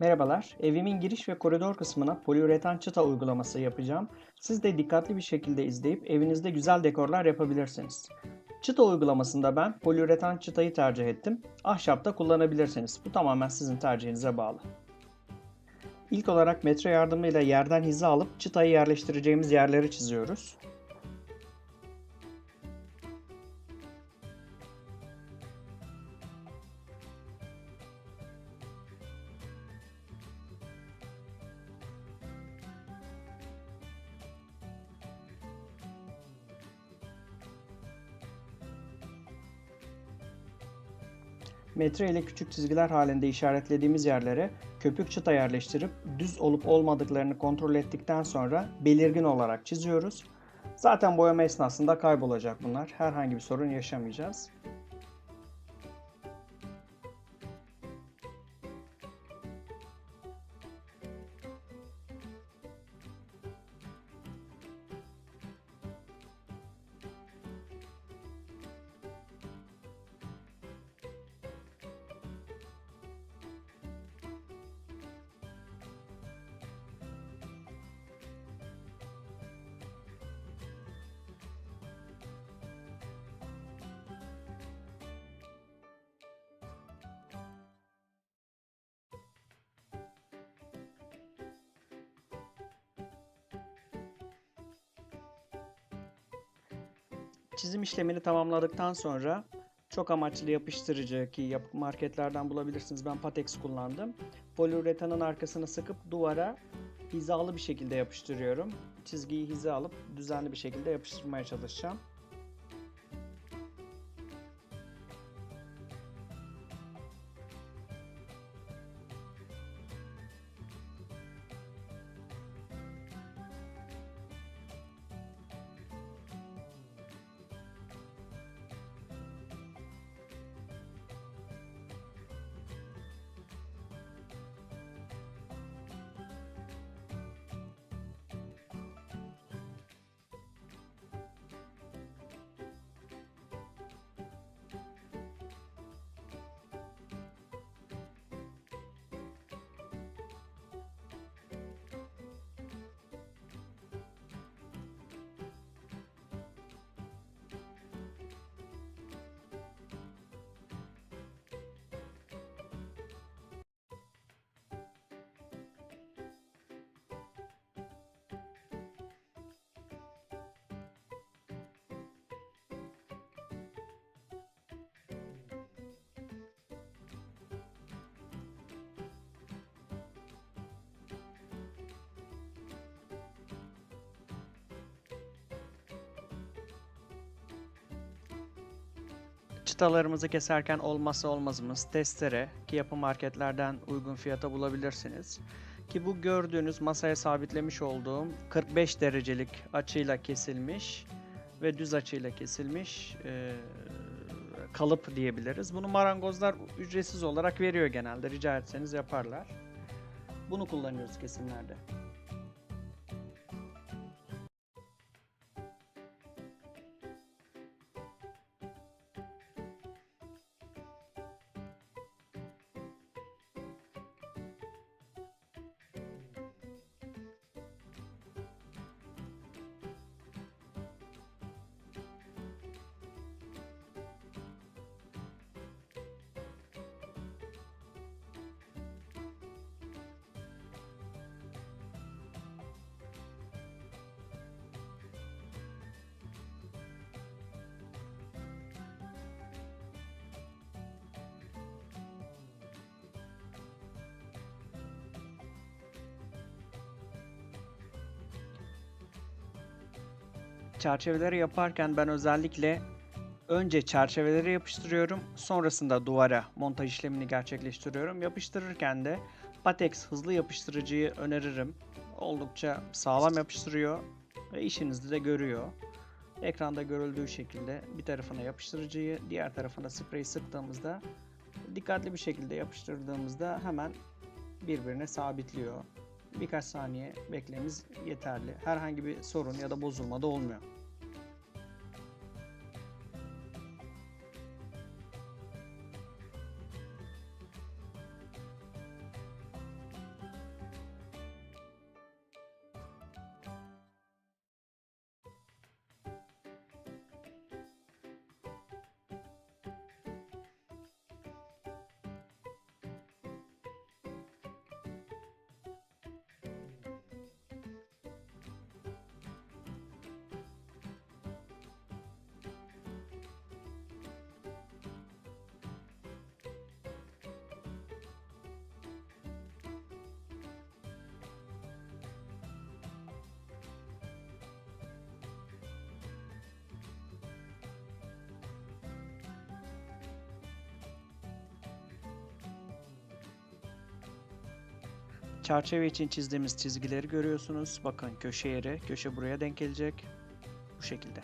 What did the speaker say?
Merhabalar, evimin giriş ve koridor kısmına poliüretan çıta uygulaması yapacağım. Siz de dikkatli bir şekilde izleyip evinizde güzel dekorlar yapabilirsiniz. Çıta uygulamasında ben poliüretan çıtayı tercih ettim. Ahşapta kullanabilirsiniz. Bu tamamen sizin tercihinize bağlı. İlk olarak metre yardımıyla yerden hiza alıp çıtayı yerleştireceğimiz yerleri çiziyoruz. Metre ile küçük çizgiler halinde işaretlediğimiz yerlere köpük çıta yerleştirip düz olup olmadıklarını kontrol ettikten sonra belirgin olarak çiziyoruz. Zaten boyama esnasında kaybolacak bunlar. Herhangi bir sorun yaşamayacağız. Çizim işlemini tamamladıktan sonra çok amaçlı yapıştırıcı ki marketlerden bulabilirsiniz. Ben Patex kullandım. Poliüretanın arkasını sıkıp duvara hizalı bir şekilde yapıştırıyorum. Çizgiyi hiza alıp düzenli bir şekilde yapıştırmaya çalışacağım. Çıtalarımızı keserken olmazsa olmazımız testere ki yapı marketlerden uygun fiyata bulabilirsiniz. Ki bu gördüğünüz masaya sabitlemiş olduğum 45 derecelik açıyla kesilmiş ve düz açıyla kesilmiş e, kalıp diyebiliriz. Bunu marangozlar ücretsiz olarak veriyor genelde. Rica etseniz yaparlar. Bunu kullanıyoruz kesimlerde. Çerçeveleri yaparken ben özellikle önce çerçeveleri yapıştırıyorum. Sonrasında duvara montaj işlemini gerçekleştiriyorum. Yapıştırırken de Patex hızlı yapıştırıcıyı öneririm. Oldukça sağlam yapıştırıyor ve işinizi de görüyor. Ekranda görüldüğü şekilde bir tarafına yapıştırıcıyı, diğer tarafına spreyi sıktığımızda dikkatli bir şekilde yapıştırdığımızda hemen birbirine sabitliyor. Birkaç saniye beklememiz yeterli. Herhangi bir sorun ya da bozulma da olmuyor. Çerçeve için çizdiğimiz çizgileri görüyorsunuz. Bakın köşe yeri, köşe buraya denk gelecek. Bu şekilde.